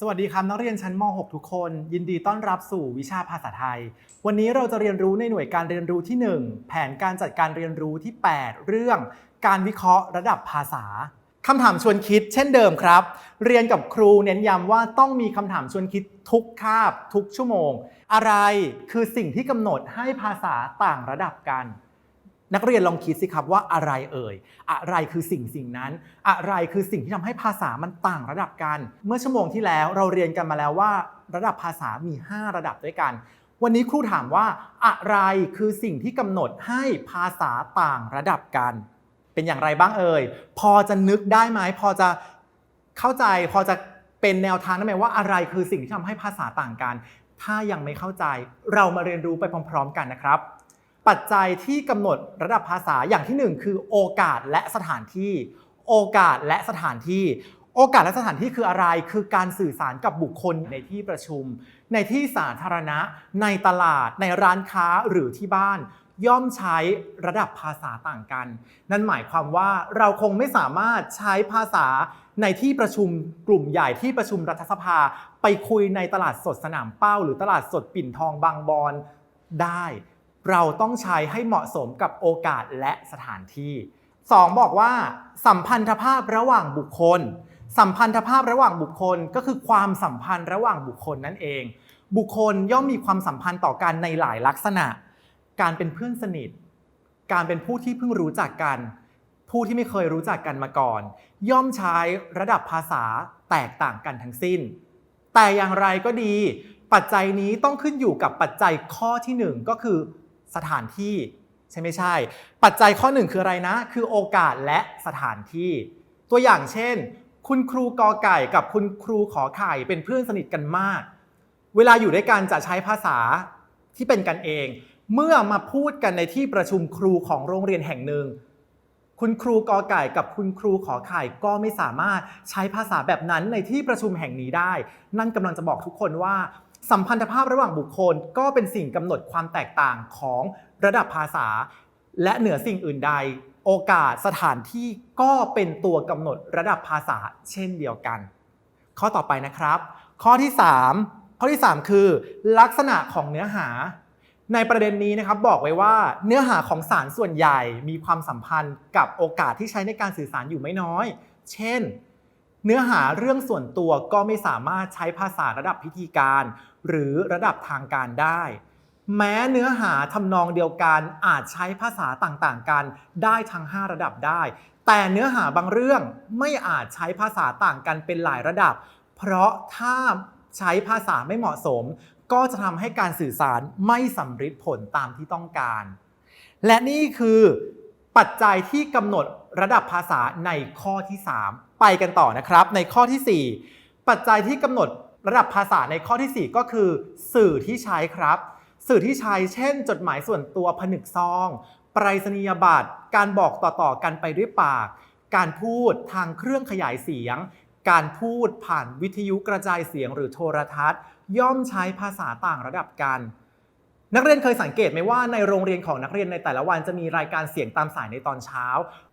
สวัสดีครับนักเรียนชั้นม .6 ทุกคน ยินดีต้อนรับสู่วิชาภาษาไทย วันนี้เราจะเรียนรู้ในหน่วยการเรียนรู้ที่ 1 แผนการจัดการเรียนรู้ที่ 8 เรื่อง การวิเคราะห์ระดับภาษาคำถามชวนคิด เช่นเดิมครับ เรียนกับครูเน้นย้ำว่าต้องมีคำถามชวนคิดทุกคาบ ทุกชั่วโมง อะไรคือสิ่งที่กำหนดให้ภาษาต่างระดับกัน นักเรียนลองคิดสิครับว่าอะไรเอ่ย อะไรคือสิ่งสิ่งนั้น อะไรคือสิ่งที่ทำให้ภาษามันต่างระดับกัน เมื่อชั่วโมงที่แล้วเราเรียนกันมาแล้วว่า ระดับภาษามี 5 ระดับด้วยกัน วันนี้ครูถามว่าอะไรคือสิ่งที่กำหนดให้ภาษาต่างระดับกัน เป็นอย่างไรบ้างเอ่ย พอจะนึกได้ไหมพอจะเข้าใจพอจะเป็นแนวทางได้ไหมว่าอะไรคือสิ่งที่ทำให้ภาษาต่างกัน ถ้ายังไม่เข้าใจเรามาเรียนรู้ไปพร้อม ๆ กันนะครับ ปัจจัยที่กำหนดระดับภาษาอย่างที่หนึ่งคือโอกาสและสถานที่ โอกาสและสถานที่ โอกาสและสถานที่คืออะไร คือการสื่อสารกับบุคคลในที่ประชุม ในที่สาธารณะ ในตลาด ในร้านค้าหรือที่บ้าน ย่อมใช้ระดับภาษาต่างกัน นั่นหมายความว่าเราคงไม่สามารถใช้ภาษาในที่ประชุมกลุ่มใหญ่ที่ประชุมรัฐสภา ไปคุยในตลาดสดสนามเป้า หรือตลาดสดปิ่นทองบางบอนได้ เราต้องใช้ให้เหมาะสมกับโอกาสและสถานที่ 2 บอกว่า สัมพันธภาพระหว่างบุคคล สัมพันธภาพระหว่างบุคคลก็คือความสัมพันธ์ระหว่างบุคคลนั่นเอง บุคคลย่อมมีความสัมพันธ์ต่อกันในหลายลักษณะ การเป็นเพื่อนสนิท การเป็นผู้ที่เพิ่งรู้จักกัน ผู้ที่ไม่เคยรู้จักกันมาก่อน ย่อมใช้ระดับภาษาแตกต่างกันทั้งสิ้น แต่อย่างไรก็ดี ปัจจัยนี้ต้องขึ้นอยู่กับปัจจัยข้อที่หนึ่งก็คือ สถานที่ใช่ไม่ใช่ ปัจจัยข้อหนึ่งคืออะไรนะ คือโอกาสและสถานที่ ตัวอย่างเช่น คุณครูกอไก่กับคุณครูขอไข่เป็นเพื่อนสนิทกันมาก เวลาอยู่ด้วยกันจะใช้ภาษาที่เป็นกันเอง เมื่อมาพูดกันในที่ประชุมครูของโรงเรียนแห่งหนึ่ง คุณครูกอไก่กับคุณครูขอไข่ก็ไม่สามารถใช้ภาษาแบบนั้นในที่ประชุมแห่งนี้ได้ นั่นกำลังจะบอกทุกคนว่า สัมพันธภาพระหว่างบุคคลก็เป็นสิ่งกำหนดความแตกต่างของระดับภาษา และเหนือสิ่งอื่นใด โอกาสสถานที่ก็เป็นตัวกำหนดระดับภาษาเช่นเดียวกัน ข้อต่อไปนะครับ ข้อที่ 3 ข้อที่ 3 คือ ลักษณะของเนื้อหา ในประเด็นนี้นะครับบอกไว้ว่าเนื้อหาของสารส่วนใหญ่มีความสัมพันธ์กับโอกาสที่ใช้ในการสื่อสารอยู่ไม่น้อย เช่น เนื้อหาเรื่องส่วนตัวก็ไม่สามารถใช้ภาษาระดับพิธีการ หรือระดับทางการได้ แม้เนื้อหาทำนองเดียวกันอาจใช้ภาษาต่างๆ กันได้ทั้ง 5 ระดับได้ แต่เนื้อหาบางเรื่องไม่อาจใช้ภาษาต่างกันเป็นหลายระดับ เพราะถ้าใช้ภาษาไม่เหมาะสม ก็จะทำให้การสื่อสารไม่สำฤทธิผลตามที่ต้องการ และนี่คือ ปัจจัยที่กำหนดระดับภาษาในข้อที่ 3 ไปกันต่อนะครับ ในข้อทีสี่4 ปัจจัยที่กำหนดระดับภาษาในข้อทีสี่ 4 ก็คือ สื่อที่ใช้ครับ สื่อที่ใช้เช่น จดหมายส่วนตัวผนึกซองไปรษณียบัตรการบอกต่อๆกันไปด้วยปาก การพูดทางเครื่องขยายเสียง การพูดผ่านวิทยุกระจายเสียงหรือโทรทัศน์ ย่อมใช้ภาษาต่างระดับกัน นักเรียนเคยสังเกตไหมว่าในโรงเรียนของนักเรียนในแต่ละวันจะมีรายการเสียงตามสายในตอนเช้า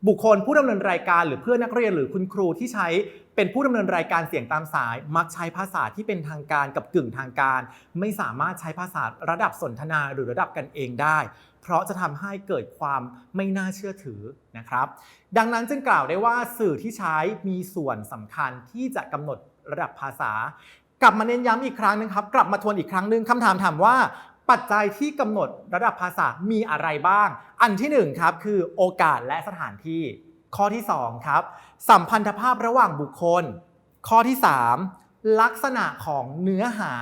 บุคคลผู้ดำเนินรายการหรือเพื่อนนักเรียนหรือคุณครูที่ใช้เป็นผู้ดำเนินรายการเสียงตามสาย มักใช้ภาษาที่เป็นทางการกับกึ่งทางการ ไม่สามารถใช้ภาษาระดับสนทนาหรือระดับกันเองได้ เพราะจะทำให้เกิดความไม่น่าเชื่อถือนะครับ ดังนั้นจึงกล่าวได้ว่าสื่อที่ใช้มีส่วนสำคัญที่จะกำหนดระดับภาษากลับมาเน้นย้ำอีกครั้งหนึงครับ กลับมาทวนอีกครั้งหนึ่งคำถามถามว่า ปัจจัยที่กำหนดระดับภาษามีอะไรบ้าง อันที่หนึ่งครับคือโอกาสและสถานที่ ข้อที่สองครับ สัมพันธภาพระหว่างบุคคล ข้อที่สามลักษณะของเนื้อหา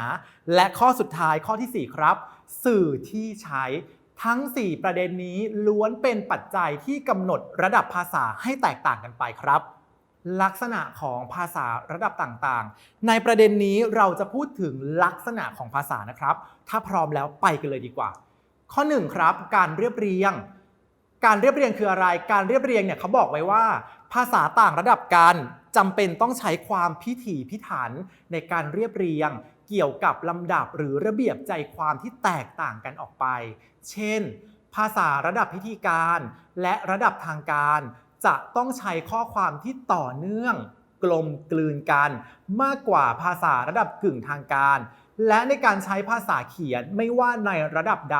และข้อสุดท้ายข้อที่สี่ครับ สื่อที่ใช้ทั้ง 4 ประเด็นนี้ล้วนเป็นปัจจัยที่กำหนดระดับภาษาให้แตกต่างกันไปครับ ลักษณะของภาษาระดับต่างๆ ในประเด็นนี้เราจะพูดถึงลักษณะของภาษานะครับ ถ้าพร้อมแล้วไปกันเลยดีกว่า ข้อ1ครับ การเรียบเรียง การเรียบเรียงคืออะไร การเรียบเรียงเนี่ยเขาบอกไว้ว่า ภาษาต่างระดับกันจำเป็นต้องใช้ความพิถีพิถันในการเรียบเรียง เกี่ยวกับลำดับหรือระเบียบใจความที่แตกต่างกันออกไป เช่น ภาษาระดับพิธีการ และระดับทางการ จะต้องใช้ข้อความที่ต่อเนื่องกลมกลืนกัน มากกว่าภาษาระดับกึ่งทางการ และในการใช้ภาษาเขียนไม่ว่าในระดับใด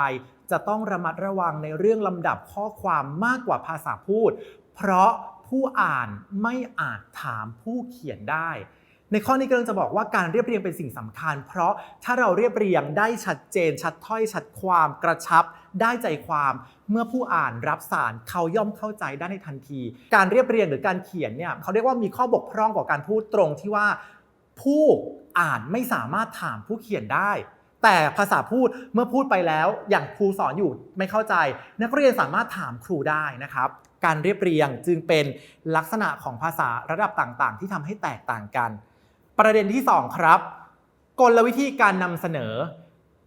จะต้องระมัดระวังในเรื่องลำดับข้อความมากกว่าภาษาพูด เพราะผู้อ่านไม่อาจถามผู้เขียนได้ ในข้อนี้กำลังจะบอกว่าการเรียบเรียงเป็นสิ่งสำคัญ เพราะถ้าเราเรียบเรียงได้ชัดเจน ชัดถ้อยชัดความกระชับ ได้ใจความเมื่อผู้อ่านรับสารเขาย่อมเข้าใจได้ในทันที การเรียบเรียงหรือการเขียนเนี่ยเขาเรียกว่ามีข้อบกพร่องกว่าการพูดตรงที่ว่าผู้อ่านไม่สามารถถามผู้เขียนได้ แต่ภาษาพูดเมื่อพูดไปแล้วอย่างครูสอนอยู่ไม่เข้าใจ นักเรียนสามารถถามครูได้นะครับการเรียบเรียงจึงเป็นลักษณะของภาษาระดับต่างๆ ที่ทำให้แตกต่างกัน ประเด็นที่ 2 ครับ กลวิธีการนำเสนอ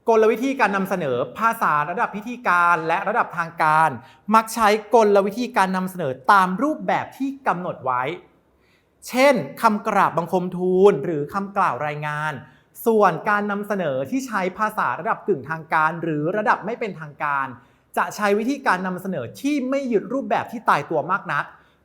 กลวิธีการนำเสนอภาษาระดับพิธีการและระดับทางการ มักใช้กลวิธีการนำเสนอตามรูปแบบที่กำหนดไว้ เช่นคำกราบบังคมทูล หรือคำกล่าวรายงาน ส่วนการนำเสนอที่ใช้ภาษาระดับกึ่งทางการ หรือระดับไม่เป็นทางการ จะใช้วิธีการนำเสนอที่ไม่หยึดรูปแบบที่ตายตัวมากนัก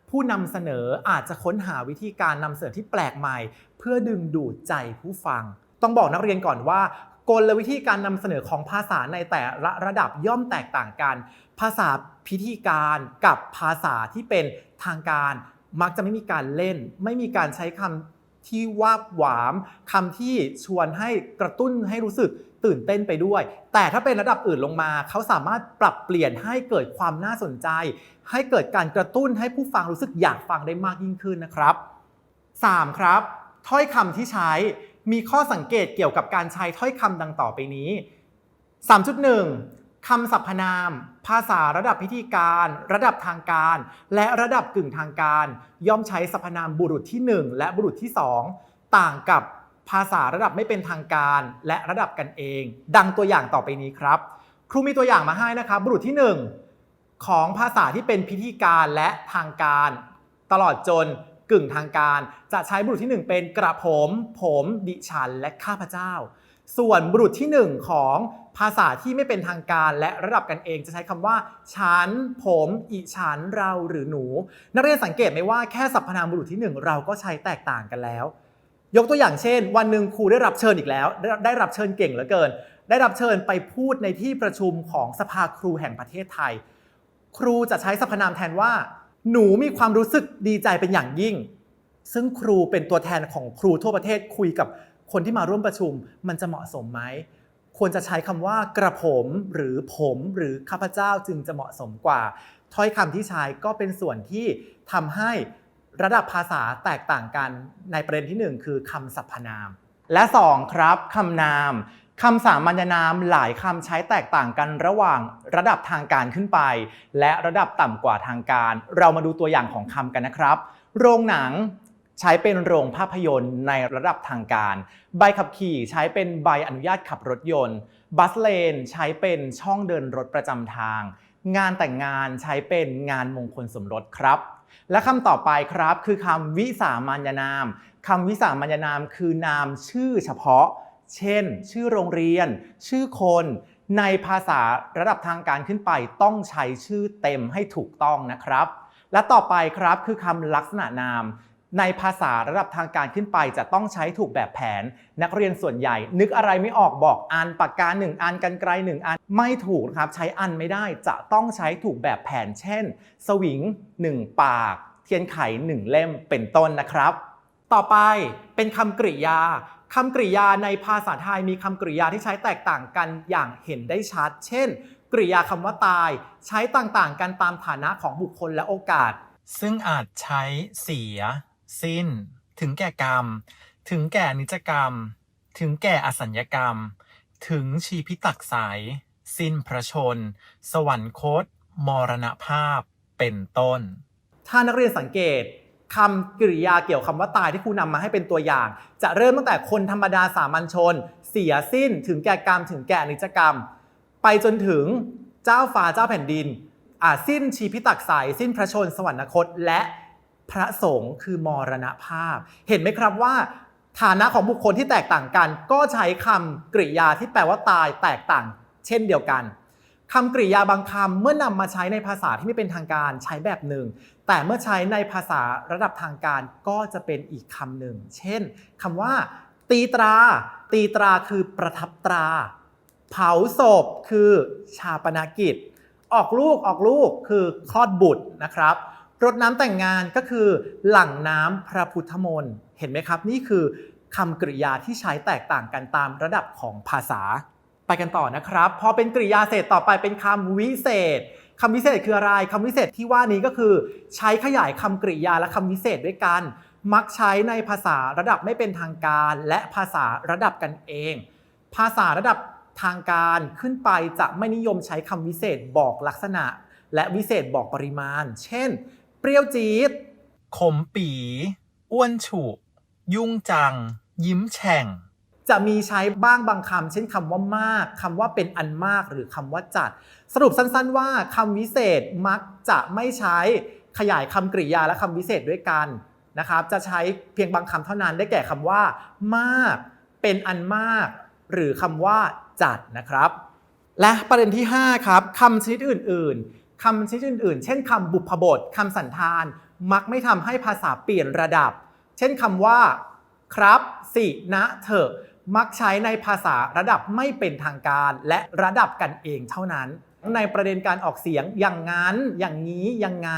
ผู้นำเสนออาจจะค้นหาวิธีการนำเสนอที่แปลกใหม่ เพื่อดึงดูดใจผู้ฟัง ต้องบอกนักเรียนก่อนว่า กลวิธีการนำเสนอของภาษาในแต่ละระดับย่อมแตกต่างกัน ภาษาพิธีการกับภาษาที่เป็นทางการ มักจะไม่มีการเล่น ไม่มีการใช้คำที่วาบหวามคำที่ชวนให้กระตุ้นให้รู้สึกตื่นเต้นไปด้วย แต่ถ้าเป็นระดับอื่นลงมา เขาสามารถปรับเปลี่ยนให้เกิดความน่าสนใจ ให้เกิดการกระตุ้นให้ผู้ฟังรู้สึกอยากฟังได้มากยิ่งขึ้นนะครับ 3. ครับ ถ้อยคำที่ใช้ มีข้อสังเกตเกี่ยวกับการใช้ถ้อยคำดังต่อไปนี้ 3.1 คำสรรพนาม ภาษาระดับพิธีการ ระดับทางการ และระดับกึ่งทางการ ย่อมใช้สรรพนามบุรุษที่ 1 และบุรุษที่ 2 ต่างกับภาษาระดับไม่เป็นทางการ และระดับกันเอง ดังตัวอย่างต่อไปนี้ครับ ครูมีตัวอย่างมาให้นะครับบุรุษที่ 1 ของภาษาที่เป็นพิธีการและทางการ ตลอดจน กึ่งทางการ จะใช้บุรุษที่ 1 เป็นกระผม ผมดิฉันและข้าพเจ้า ส่วนบุรุษที่ 1 ของภาษาที่ไม่เป็นทางการและระดับกันเองจะใช้คำว่า ฉัน ผม อิฉัน เราหรือหนู นักเรียนสังเกตไหมว่าแค่สรรพนามบุรุษที่ 1 เราก็ใช้แตกต่างกันแล้ว ยกตัวอย่างเช่น วันหนึ่งครูได้รับเชิญอีกแล้ว ได้รับเชิญเก่งเหลือเกิน ได้รับเชิญไปพูดในที่ประชุมของสภาครูแห่งประเทศไทย ครูจะใช้สรรพนามแทนว่า หนูมีความรู้สึกดีใจเป็นอย่างยิ่ง ซึ่งครูเป็นตัวแทนของครูทั่วประเทศคุยกับคนที่มาร่วมประชุม มันจะเหมาะสมไหมควรจะใช้คำว่ากระผมหรือผมหรือข้าพเจ้าจึงจะเหมาะสมกว่า ถ้อยคำที่ใช้ก็เป็นส่วนที่ทำให้ระดับภาษาแตกต่างกันในประเด็นที่หนึ่งคือคำสรรพนาม และสองครับคำนาม คำสามัญนามหลายคำใช้แตกต่างกันระหว่างระดับทางการขึ้นไป และระดับต่ำกว่าทางการ เรามาดูตัวอย่างของคำกันนะครับ โรงหนังใช้เป็นโรงภาพยนตร์ในระดับทางการ ใบขับขี่ใช้เป็นใบอนุญาตขับรถยนต์ บัสเลนใช้เป็นช่องเดินรถประจำทาง งานแต่งงานใช้เป็นงานมงคลสมรสครับ และคำต่อไปครับคือคำวิสามัญนามคำวิสามัญนามคือนามชื่อเฉพาะ เช่น ชื่อโรงเรียน ชื่อคนในภาษาระดับทางการขึ้นไปต้องใช้ชื่อเต็มให้ถูกต้องนะครับ และต่อไปครับคือคำลักษณะนาม ในภาษาระดับทางการขึ้นไป จะต้องใช้ถูกแบบแผน นักเรียนส่วนใหญ่ นึกอะไรไม่ออกบอกอันปากกาหนึ่งอันกันไกลหนึ่งอันไม่ถูกครับใช้อันไม่ได้จะต้องใช้ถูกแบบแผน เช่น สวิง1ปาก เทียนไข1เล่มเป็นต้นนะครับ ต่อไปเป็นคำกริยา คำกริยาในภาษาไทยมีคำกริยาที่ใช้แตกต่างกันอย่างเห็นได้ชัด เช่น กริยาคำว่าตาย ใช้ต่างๆ กันตามฐานะของบุคคลและโอกาส ซึ่งอาจใช้เสีย สิ้น ถึงแก่กรรม ถึงแก่นิจกรรม ถึงแก่อสัญญกรรม ถึงชีพิตักสาย สิ้นพระชน สวรรคต มรณภาพ เป็นต้น ถ้านักเรียนสังเกต คำกริยาเกี่ยวคำว่าตายที่ครูนำมาให้เป็นตัวอย่าง จะเริ่มตั้งแต่คนธรรมดาสามัญชน เสียสิ้นถึงแก่กรรม ถึงแก่อนิจกรรม ไปจนถึงเจ้าฟ้าเจ้าแผ่นดินอาสิ้นชีพิตักสายสิ้นพระชนสวรรคต และพระสงฆ์คือมรณภาพ เห็นไหมครับว่า ฐานะของบุคคลที่แตกต่างกัน ก็ใช้คำกริยาที่แปลว่าตายแตกต่าง เช่นเดียวกันคำกริยาบางคำเมื่อนำมาใช้ในภาษาที่ไม่เป็นทางการใช้แบบหนึ่ง แต่เมื่อใช้ในภาษาระดับทางการก็จะเป็นอีกคำหนึ่ง เช่นคำว่า ตีตรา ตีตราคือประทับตรา เผาศพคือชาปนกิจ ออกลูกออกลูกคือคลอดบุตรนะครับรดน้ำแต่งงานก็คือหลั่งน้ำพระพุทธมนต์เห็นไหมครับ นี่คือคำกริยาที่ใช้แตกต่างกันตามระดับของภาษา ไปกันต่อนะครับ พอเป็นกริยาเสร็จต่อไปเป็นคำวิเศษ คำวิเศษคืออะไรคำวิเศษที่ว่านี้ก็คือ ใช้ขยายคำกริยาและคำวิเศษด้วยกัน มักใช้ในภาษาระดับไม่เป็นทางการ และภาษาระดับกันเอง ภาษาระดับทางการขึ้นไปจะไม่นิยมใช้คำวิเศษบอกลักษณะ และวิเศษบอกปริมาณ เช่น เปรี้ยวจี๊ดขมปี อ้วนฉุ ยุ่งจัง ยิ้มแฉ่ง จะมีใช้บ้างบางคำเช่นคำว่ามากคำว่าเป็นอันมากหรือคำว่าจัด สรุปสั้นๆ ว่าคำวิเศษมักจะไม่ใช้ขยายคำกริยาและคำวิเศษด้วยกันนะครับ จะใช้เพียงบางคำเท่านั้นได้แก่คำว่า มาก เป็นอันมาก หรือคำว่าจัดนะครับ และประเด็นที่ 5 ครับคำชนิดอื่น ๆคำชนิดอื่น ๆ เช่นคำบุพบทคำสันธาน มักไม่ทำให้ภาษาเปลี่ยนระดับ เช่นคำว่า ครับ สิ นะ เถอะ มักใช้ในภาษาระดับไม่เป็นทางการ และระดับกันเองเท่านั้น ในประเด็นการออกเสียงอย่างนั้น อย่างนี้ยังไง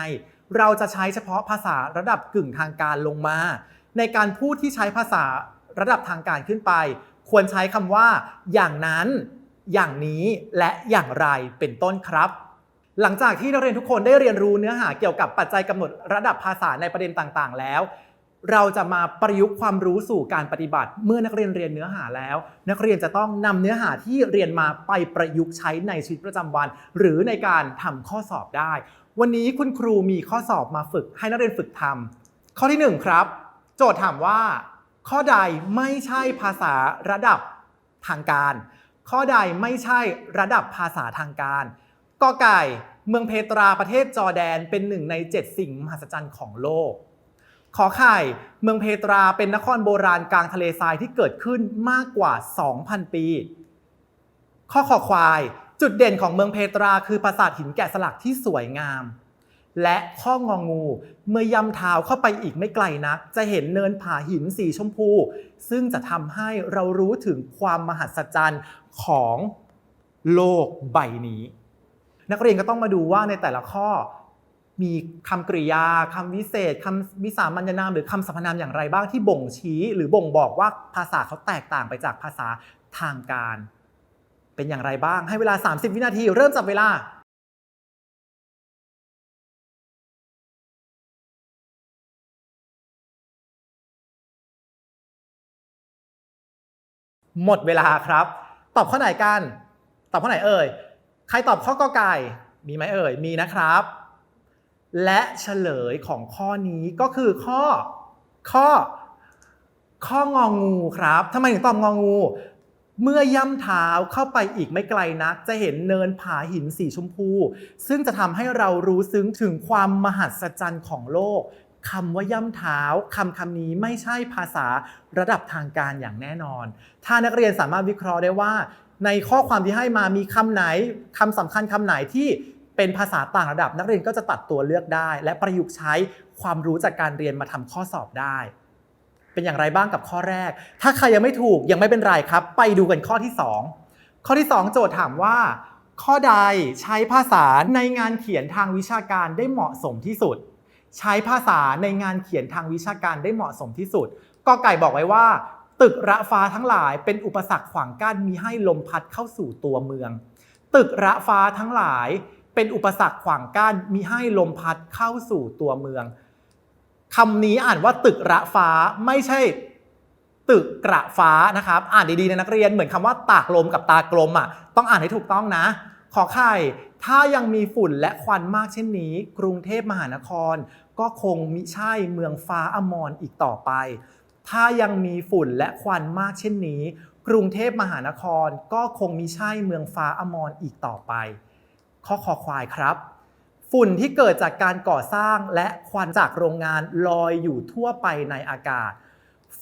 เราจะใช้เฉพาะภาษาระดับกึ่งทางการลงมา ในการพูดที่ใช้ภาษาระดับทางการขึ้นไป ควรใช้คำว่า อย่างนั้น อย่างนี้และอย่างไรเป็นต้นครับหลังจากที่นักเรียนทุกคนได้เรียนรู้เนื้อหาเกี่ยวกับปัจจัยกำหนดระดับภาษาในประเด็นต่างๆ แล้ว เราจะมาประยุกต์ความรู้สู่การปฏิบัติ เมื่อนักเรียนเรียนเนื้อหาแล้ว นักเรียนจะต้องนำเนื้อหาที่เรียนมาไปประยุกต์ใช้ในชีวิตประจำวัน หรือในการทำข้อสอบได้ วันนี้คุณครูมีข้อสอบมาฝึกให้นักเรียนฝึกทำข้อที่หนึ่งครับ โจทย์ถามว่า ข้อใดไม่ใช่ภาษาระดับทางการ ข้อใดไม่ใช่ระดับภาษาทางการกอไก่ เมืองเพตราประเทศจอร์แดนเป็นหนึ่งใน 7 สิ่งมหัศจรรย์ของโลก ขอไข่เมืองเพตราเป็นนครโบราณกลางทะเลทรายที่เกิดขึ้นมากกว่า 2,000 ปี ข้อขอควาย จุดเด่นของเมืองเพตราคือปราสาทหินแกะสลักที่สวยงาม และข้ององูเมื่อย่ำเท้าเข้าไปอีกไม่ไกลนัก จะเห็นเนินผาหินสีชมพู ซึ่งจะทำให้เรารู้ถึงความมหัศจรรย์ของโลกใบนี้ นักเรียนก็ต้องมาดูว่าในแต่ละข้อ มีคำกริยาคำวิเศษคำวิสามัญนาม หรือคำสรรพนามอย่างไรบ้างที่บ่งชี้ หรือบ่งบอกว่าภาษาเขาแตกต่างไปจากภาษาทางการ เป็นอย่างไรบ้าง ให้เวลา 30 วินาที เริ่มจับเวลาหมดเวลาครับ ตอบข้อไหนกัน ตอบข้อไหนเอ่ย ใครตอบข้อกอไก่ มีไหมเอ่ย มีนะครับ และเฉลยของข้อนี้ก็คือข้อข้อ ข้ององูครับทำไมถึงตอบงองู เมื่อย่ำเท้าเข้าไปอีกไม่ไกลนัก จะเห็นเนินผาหินสีชมพู ซึ่งจะทำให้เรารู้ซึ้งถึงความมหัศจรรย์ของโลกคำว่าย่ำเท้าคำคำนี้ไม่ใช่ภาษาระดับทางการอย่างแน่นอน ถ้านักเรียนสามารถวิเคราะห์ได้ว่า ในข้อความที่ให้มามีคำไหนคำสำคัญคำไหนที่ เป็นภาษาต่างระดับ นักเรียนก็จะตัดตัวเลือกได้ และประยุกต์ใช้ความรู้จากการเรียนมาทำข้อสอบได้ เป็นอย่างไรบ้างกับข้อแรก ถ้าใครยังไม่ถูกยังไม่เป็นไรครับ ไปดูกันข้อที่ 2 ข้อที่ 2 โจทย์ถามว่า ข้อใดใช้ภาษาในงานเขียนทางวิชาการได้เหมาะสมที่สุด ใช้ภาษาในงานเขียนทางวิชาการได้เหมาะสมที่สุดกอไก่บอกไว้ว่า ตึกระฟ้าทั้งหลายเป็นอุปสรรคขวางกั้นมีให้ลมพัดเข้าสู่ตัวเมือง ตึกระฟ้าทั้งหลาย เป็นอุปสรรคขวางกั้นมีให้ลมพัดเข้าสู่ตัวเมืองคำนี้อ่านว่าตึกระฟ้าไม่ใช่ตึกกระฟ้านะครับ อ่านดีๆนะนักเรียนเหมือนคำว่าตากลมกับตากลมอะต้องอ่านให้ถูกต้องนะ ขอไข่ถ้ายังมีฝุ่นและควันมากเช่นนี้ กรุงเทพมหานคร ก็คงมิใช่เมืองฟ้าอมรอีกต่อไป ถ้ายังมีฝุ่นและควันมากเช่นนี้ กรุงเทพมหานคร ก็คงมิใช่เมืองฟ้าอมรอีกต่อไป ข้อคอควายครับ ฝุ่นที่เกิดจากการก่อสร้างและควันจากโรงงานลอยอยู่ทั่วไปในอากาศ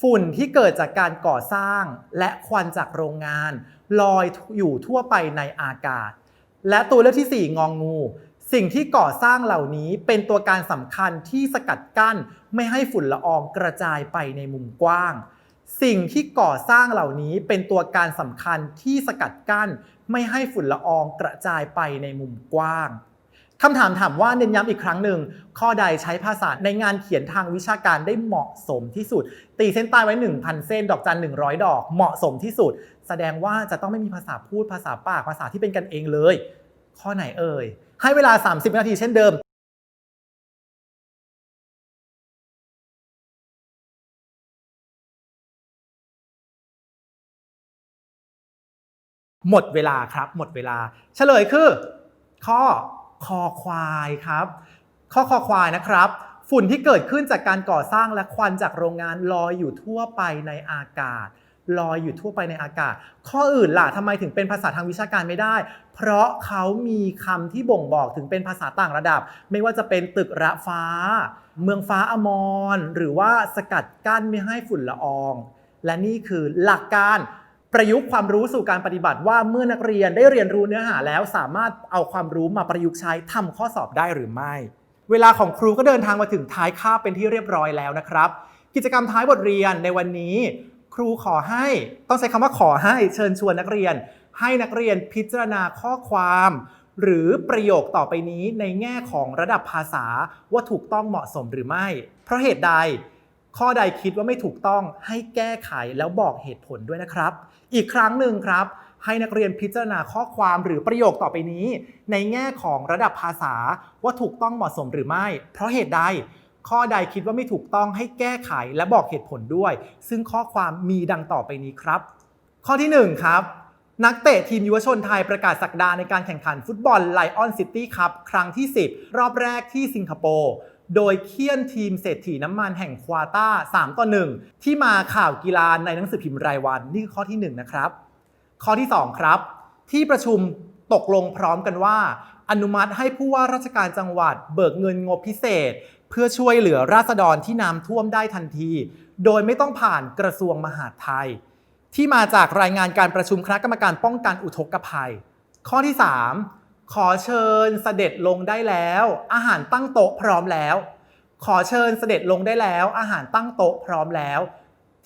ฝุ่นที่เกิดจากการก่อสร้างและควันจากโรงงาน ลอยอยู่ทั่วไปในอากาศ และตัวเลือกที่ 4 งองงู สิ่งที่ก่อสร้างเหล่านี้เป็นตัวการสำคัญที่สกัดกั้นไม่ให้ฝุ่นละอองกระจายไปในมุมกว้างสิ่งที่ก่อสร้างเหล่านี้เป็นตัวการสำคัญที่สกัดกั้น ไม่ให้ฝุ่นละอองกระจายไปในมุมกว้างคำถามถามว่าเน้นย้ำอีกครั้งหนึ่ง ข้อใดใช้ภาษาในงานเขียนทางวิชาการได้เหมาะสมที่สุด ตีเส้นใต้ไว้ 1,000 เส้น ดอกจัน 100 ดอก เหมาะสมที่สุด แสดงว่าจะต้องไม่มีภาษาพูดภาษาปากภาษาที่เป็นกันเองเลย ข้อไหนเอ่ย ให้เวลา 30 นาทีเช่นเดิม หมดเวลาครับ หมดเวลา เฉลยคือ ข้อคอควายครับ ข้อคอควายนะครับ ฝุ่นที่เกิดขึ้นจากการก่อสร้างและควันจากโรงงานลอยอยู่ทั่วไปในอากาศลอยอยู่ทั่วไปในอากาศ ข้ออื่นล่ะทำไมถึงเป็นภาษาทางวิชาการไม่ได้ เพราะเขามีคำที่บ่งบอกถึงเป็นภาษาต่างระดับ ไม่ว่าจะเป็นตึกระฟ้า เมืองฟ้าอมร หรือว่าสกัดกั้นไม่ให้ฝุ่นละออง และนี่คือหลักการ ประยุกต์ความรู้สู่การปฏิบัติว่าเมื่อนักเรียนได้เรียนรู้เนื้อหาแล้วสามารถเอาความรู้มาประยุกต์ใช้ทำข้อสอบได้หรือไม่ เวลาของครูก็เดินทางมาถึงท้ายคาบเป็นที่เรียบร้อยแล้วนะครับ กิจกรรมท้ายบทเรียนในวันนี้ ครูขอให้ต้องใช้คำว่าขอให้เชิญชวนนักเรียน ให้นักเรียนพิจารณาข้อความ หรือประโยคต่อไปนี้ในแง่ของระดับภาษาว่าถูกต้องเหมาะสมหรือไม่ เพราะเหตุใด ข้อใดคิดว่าไม่ถูกต้องให้แก้ไขแล้วบอกเหตุผลด้วยนะครับ อีกครั้งหนึ่งครับ ให้นักเรียนพิจารณาข้อความหรือประโยคต่อไปนี้ ในแง่ของระดับภาษาว่าถูกต้องเหมาะสมหรือไม่ เพราะเหตุใด ข้อใดคิดว่าไม่ถูกต้องให้แก้ไขและบอกเหตุผลด้วย ซึ่งข้อความมีดังต่อไปนี้ครับ ข้อที่ 1 ครับนักเตะทีมยุวชนไทยประกาศสักดาในการแข่งขันฟุตบอลไลออนซิตี้คัพครั้งที่ 10 รอบแรกที่สิงคโปร์ โดยเคี่ยนทีมเศรษฐีน้ำมันแห่งควาต้า3ต่อ1 ที่มาข่าวกีฬาในหนังสือพิมพ์รายวันนี่คือข้อที่ 1 นะครับ ข้อที่ 2 ครับ ที่ประชุมตกลงพร้อมกันว่า อนุมัติให้ผู้ว่าราชการจังหวัด เบิกเงินงบพิเศษ เพื่อช่วยเหลือราษฎรที่น้ำท่วมได้ทันที โดยไม่ต้องผ่านกระทรวงมหาดไทย ที่มาจากรายงานการประชุมคณะกรรมการป้องกันอุทกภัย ข้อที่ 3 ขอเชิญเสด็จลงได้แล้ว อาหารตั้งโต๊ะพร้อมแล้ว ขอเชิญเสด็จลงได้แล้ว อาหารตั้งโต๊ะพร้อมแล้ว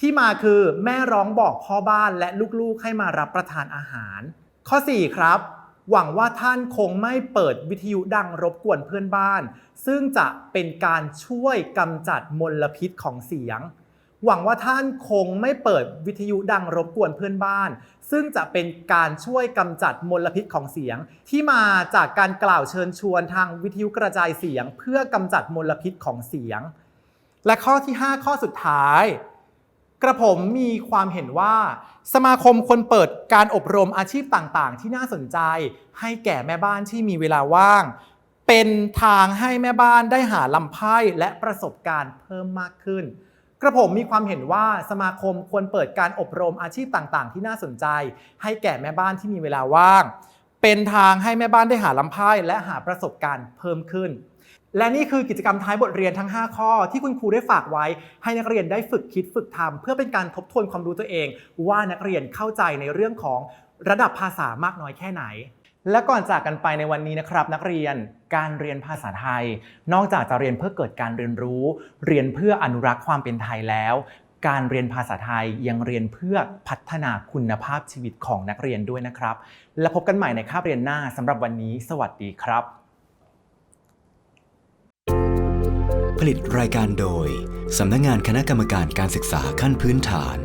ที่มาคือแม่ร้องบอกพ่อบ้านและลูกๆให้มารับประทานอาหาร ข้อ 4 ครับ หวังว่าท่านคงไม่เปิดวิทยุดังรบกวนเพื่อนบ้าน ซึ่งจะเป็นการช่วยกำจัดมลพิษของเสียง หวังว่าท่านคงไม่เปิดวิทยุดังรบกวนเพื่อนบ้าน ซึ่งจะเป็นการช่วยกำจัดมลพิษของเสียง ที่มาจากการกล่าวเชิญชวนทางวิทยุกระจายเสียง เพื่อกำจัดมลพิษของเสียง และข้อที่ 5 ข้อสุดท้าย กระผมมีความเห็นว่า สมาคมควรเปิดการอบรมอาชีพต่างๆ ที่น่าสนใจ ให้แก่แม่บ้านที่มีเวลาว่าง เป็นทางให้แม่บ้านได้หาลำไพ่และประสบการณ์เพิ่มมากขึ้น กระผมมีความเห็นว่าสมาคมควรเปิดการอบรมอาชีพต่างๆ ที่น่าสนใจ ให้แก่แม่บ้านที่มีเวลาว่าง เป็นทางให้แม่บ้านได้หาลำพ่และหาประสบการณ์เพิ่มขึ้น และนี่คือกิจกรรมท้ายบทเรียนทั้ง 5 ข้อ ที่คุณครูได้ฝากไว้ ให้นักเรียนได้ฝึกคิดฝึกทำเพื่อเป็นการทบทวนความรู้ตัวเอง ว่านักเรียนเข้าใจในเรื่องของระดับภาษามากน้อยแค่ไหน และก่อนจากกันไปในวันนี้นะครับ นักเรียนการเรียนภาษาไทย นอกจากจะเรียนเพื่อเกิดการเรียนรู้ เรียนเพื่ออนุรักษ์ความเป็นไทยแล้ว การเรียนภาษาไทยยังเรียนเพื่อพัฒนาคุณภาพชีวิตของนักเรียนด้วยนะครับ และพบกันใหม่ในคาบเรียนหน้าสำหรับวันนี้ สวัสดีครับ ผลิตรายการโดยสำนักงานคณะกรรมการการศึกษาขั้นพื้นฐาน